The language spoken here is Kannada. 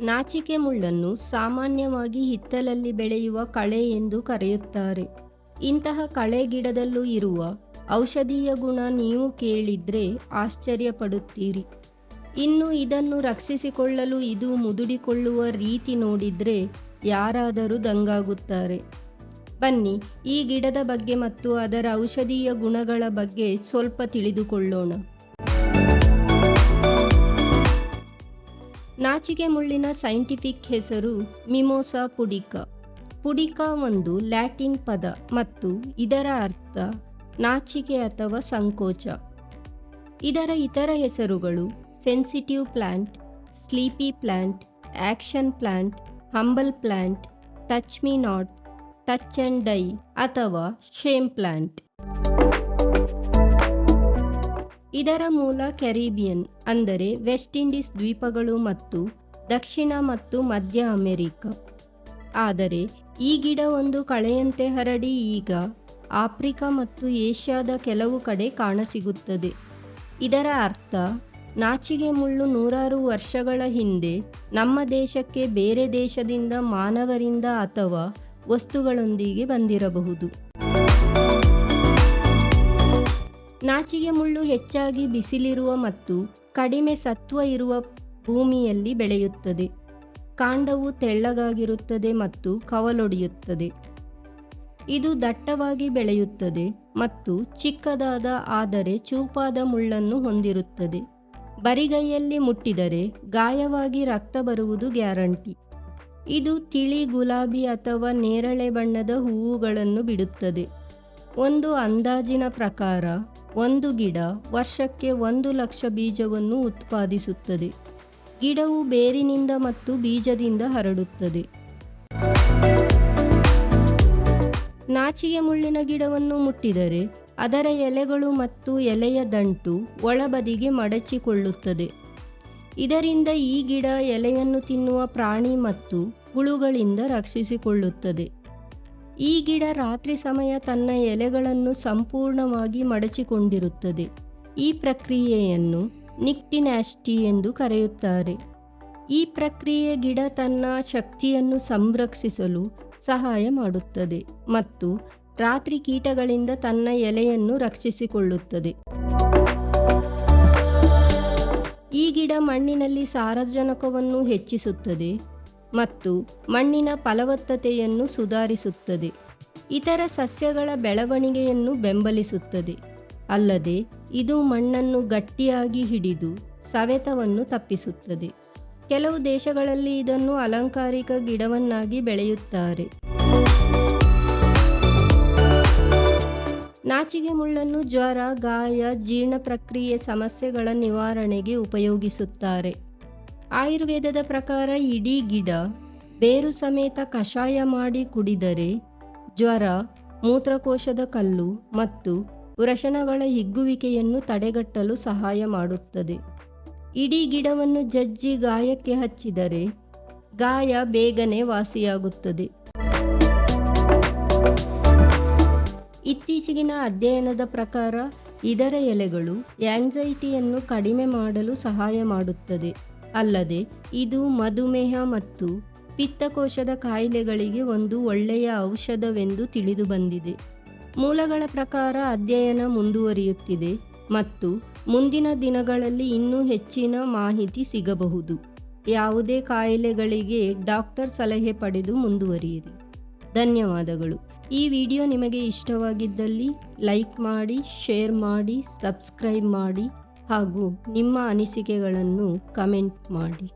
ನಾಚಿಕೆ ಮುಳ್ಳನ್ನು ಸಾಮಾನ್ಯವಾಗಿ ಹಿತ್ತಲಲ್ಲಿ ಬೆಳೆಯುವ ಕಳೆ ಎಂದು ಕರೆಯುತ್ತಾರೆ. ಇಂತಹ ಕಳೆ ಗಿಡದಲ್ಲೂ ಇರುವ ಔಷಧೀಯ ಗುಣ ನೀವು ಕೇಳಿದ್ರೆ ಆಶ್ಚರ್ಯಪಡುತ್ತೀರಿ. ಇನ್ನು ಇದನ್ನು ರಕ್ಷಿಸಿಕೊಳ್ಳಲು ಇದು ಮುದುಡಿಕೊಳ್ಳುವ ರೀತಿ ನೋಡಿದ್ರೆ ಯಾರಾದರೂ ದಂಗಾಗುತ್ತಾರೆ. ಬನ್ನಿ, ಈ ಗಿಡದ ಬಗ್ಗೆ ಮತ್ತು ಅದರ ಔಷಧೀಯ ಗುಣಗಳ ಬಗ್ಗೆ ಸ್ವಲ್ಪ ತಿಳಿದುಕೊಳ್ಳೋಣ. ನಾಚಿಕೆ ಮುಳ್ಳಿನ ಸೈಂಟಿಫಿಕ್ ಹೆಸರು ಮಿಮೋಸಾ ಪುಡಿಕ. ಪುಡಿಕಾ ಒಂದು ಲ್ಯಾಟಿನ್ ಪದ ಮತ್ತು ಇದರ ಅರ್ಥ ನಾಚಿಕೆ ಅಥವಾ ಸಂಕೋಚ. ಇದರ ಇತರ ಹೆಸರುಗಳು sensitive plant sleepy plant action plant humble plant touch me not, touch and die ಅಥವಾ ಶೇಮ್ ಪ್ಲಾಂಟ್. ಇದರ ಮೂಲ ಕೆರಿಬಿಯನ್ ಅಂದರೆ ವೆಸ್ಟ್ ಇಂಡೀಸ್ ದ್ವೀಪಗಳು ಮತ್ತು ದಕ್ಷಿಣ ಮತ್ತು ಮಧ್ಯ ಅಮೆರಿಕ. ಆದರೆ ಈ ಗಿಡ ಒಂದು ಕಳೆಯಂತೆ ಹರಡಿ ಈಗ ಆಫ್ರಿಕಾ ಮತ್ತು ಏಷ್ಯಾದ ಕೆಲವು ಕಡೆ ಕಾಣಸಿಗುತ್ತದೆ. ಇದರ ಅರ್ಥ, ನಾಚಿಗೆ ಮುಳ್ಳು ನೂರಾರು ವರ್ಷಗಳ ಹಿಂದೆ ನಮ್ಮ ದೇಶಕ್ಕೆ ಬೇರೆ ದೇಶದಿಂದ ಮಾನವರಿಂದ ಅಥವಾ ವಸ್ತುಗಳೊಂದಿಗೆ ಬಂದಿರಬಹುದು. ನಾಚಿಗೆ ಮುಳ್ಳು ಹೆಚ್ಚಾಗಿ ಬಿಸಿಲಿರುವ ಮತ್ತು ಕಡಿಮೆ ಸತ್ವ ಇರುವ ಭೂಮಿಯಲ್ಲಿ ಬೆಳೆಯುತ್ತದೆ. ಕಾಂಡವು ತೆಳ್ಳಗಾಗಿರುತ್ತದೆ ಮತ್ತು ಕವಲೊಡೆಯುತ್ತದೆ. ಇದು ದಟ್ಟವಾಗಿ ಬೆಳೆಯುತ್ತದೆ ಮತ್ತು ಚಿಕ್ಕದಾದ ಆದರೆ ಚೂಪಾದ ಮುಳ್ಳನ್ನು ಹೊಂದಿರುತ್ತದೆ. ಬರಿಗೈಯಲ್ಲಿ ಮುಟ್ಟಿದರೆ ಗಾಯವಾಗಿ ರಕ್ತ ಬರುವುದು ಗ್ಯಾರಂಟಿ. ಇದು ತಿಳಿ ಗುಲಾಬಿ ಅಥವಾ ನೇರಳೆ ಬಣ್ಣದ ಹೂವುಗಳನ್ನು ಬಿಡುತ್ತದೆ. ಒಂದು ಅಂದಾಜಿನ ಪ್ರಕಾರ ಒಂದು ಗಿಡ ವರ್ಷಕ್ಕೆ ಒಂದು ಲಕ್ಷ ಬೀಜವನ್ನು ಉತ್ಪಾದಿಸುತ್ತದೆ. ಗಿಡವು ಬೇರಿನಿಂದ ಮತ್ತು ಬೀಜದಿಂದ ಹರಡುತ್ತದೆ. ನಾಚಿಗೆ ಮುಳ್ಳಿನ ಗಿಡವನ್ನು ಮುಟ್ಟಿದರೆ ಅದರ ಎಲೆಗಳು ಮತ್ತು ಎಲೆಯ ದಂಟು ಒಳಬದಿಗೆ ಮಡಚಿಕೊಳ್ಳುತ್ತದೆ. ಇದರಿಂದ ಈ ಗಿಡ ಎಲೆಯನ್ನು ತಿನ್ನುವ ಪ್ರಾಣಿ ಮತ್ತು ಹುಳುಗಳಿಂದ ರಕ್ಷಿಸಿಕೊಳ್ಳುತ್ತದೆ. ಈ ಗಿಡ ರಾತ್ರಿ ಸಮಯ ತನ್ನ ಎಲೆಗಳನ್ನು ಸಂಪೂರ್ಣವಾಗಿ ಮಡಚಿಕೊಂಡಿರುತ್ತದೆ. ಈ ಪ್ರಕ್ರಿಯೆಯನ್ನು ನಿಕ್ಟಿನ್ಯಾಸ್ಟಿ ಎಂದು ಕರೆಯುತ್ತಾರೆ. ಈ ಪ್ರಕ್ರಿಯೆ ಗಿಡ ತನ್ನ ಶಕ್ತಿಯನ್ನು ಸಂರಕ್ಷಿಸಲು ಸಹಾಯ ಮಾಡುತ್ತದೆ ಮತ್ತು ರಾತ್ರಿ ಕೀಟಗಳಿಂದ ತನ್ನ ಎಲೆಯನ್ನು ರಕ್ಷಿಸಿಕೊಳ್ಳುತ್ತದೆ. ಈ ಗಿಡ ಮಣ್ಣಿನಲ್ಲಿ ಸಾರಜನಕವನ್ನು ಹೆಚ್ಚಿಸುತ್ತದೆ. ಮತ್ತು ಮಣ್ಣಿನ ಫಲವತ್ತತೆಯನ್ನು ಸುಧಾರಿಸುತ್ತದೆ. ಇತರ ಸಸ್ಯಗಳ ಬೆಳವಣಿಗೆಯನ್ನು ಬೆಂಬಲಿಸುತ್ತದೆ. ಅಲ್ಲದೆ, ಇದು ಮಣ್ಣನ್ನು ಗಟ್ಟಿಯಾಗಿ ಹಿಡಿದು ಸವೆತವನ್ನು ತಪ್ಪಿಸುತ್ತದೆ. ಕೆಲವು ದೇಶಗಳಲ್ಲಿ ಇದನ್ನು ಅಲಂಕಾರಿಕ ಗಿಡವನ್ನಾಗಿ ಬೆಳೆಯುತ್ತಾರೆ. ನಾಚಿಗೆ ಮುಳ್ಳನ್ನು ಜ್ವರ, ಗಾಯ, ಜೀರ್ಣ ಪ್ರಕ್ರಿಯೆ ಸಮಸ್ಯೆಗಳ ನಿವಾರಣೆಗೆ ಉಪಯೋಗಿಸುತ್ತಾರೆ. ಆಯುರ್ವೇದದ ಪ್ರಕಾರ ಇಡೀ ಗಿಡ ಬೇರು ಸಮೇತ ಕಷಾಯ ಮಾಡಿ ಕುಡಿದರೆ ಜ್ವರ, ಮೂತ್ರಕೋಶದ ಕಲ್ಲು ಮತ್ತು ವೃಷಣಗಳ ಹಿಗ್ಗುವಿಕೆಯನ್ನು ತಡೆಗಟ್ಟಲು ಸಹಾಯ ಮಾಡುತ್ತದೆ. ಇಡೀ ಗಿಡವನ್ನು ಜಜ್ಜಿ ಗಾಯಕ್ಕೆ ಹಚ್ಚಿದರೆ ಗಾಯ ಬೇಗನೆ ವಾಸಿಯಾಗುತ್ತದೆ. ಇತ್ತೀಚೆಗಿನ ಅಧ್ಯಯನದ ಪ್ರಕಾರ ಇದರ ಎಲೆಗಳು ಆಂಗ್ಸೈಟಿಯನ್ನು ಕಡಿಮೆ ಮಾಡಲು ಸಹಾಯ ಮಾಡುತ್ತದೆ. ಅಲ್ಲದೆ ಇದು ಮಧುಮೇಹ ಮತ್ತು ಪಿತ್ತಕೋಶದ ಕಾಯಿಲೆಗಳಿಗೆ ಒಂದು ಒಳ್ಳೆಯ ಔಷಧವೆಂದು ತಿಳಿದು ಬಂದಿದೆ. ಮೂಲಗಳ ಪ್ರಕಾರ ಅಧ್ಯಯನ ಮುಂದುವರಿಯುತ್ತಿದೆ ಮತ್ತು ಮುಂದಿನ ದಿನಗಳಲ್ಲಿ ಇನ್ನೂ ಹೆಚ್ಚಿನ ಮಾಹಿತಿ ಸಿಗಬಹುದು. ಯಾವುದೇ ಕಾಯಿಲೆಗಳಿಗೆ ಡಾಕ್ಟರ್ ಸಲಹೆ ಪಡೆದು ಮುಂದುವರಿಯಿರಿ. ಧನ್ಯವಾದಗಳು. ಈ ವಿಡಿಯೋ ನಿಮಗೆ ಇಷ್ಟವಾಗಿದ್ದಲ್ಲಿ ಲೈಕ್ ಮಾಡಿ, ಶೇರ್ ಮಾಡಿ, ಸಬ್ಸ್ಕ್ರೈಬ್ ಮಾಡಿ. ಹಾಗೂ ನಿಮ್ಮ ಅನಿಸಿಕೆಗಳನ್ನು ಕಮೆಂಟ್ ಮಾಡಿ.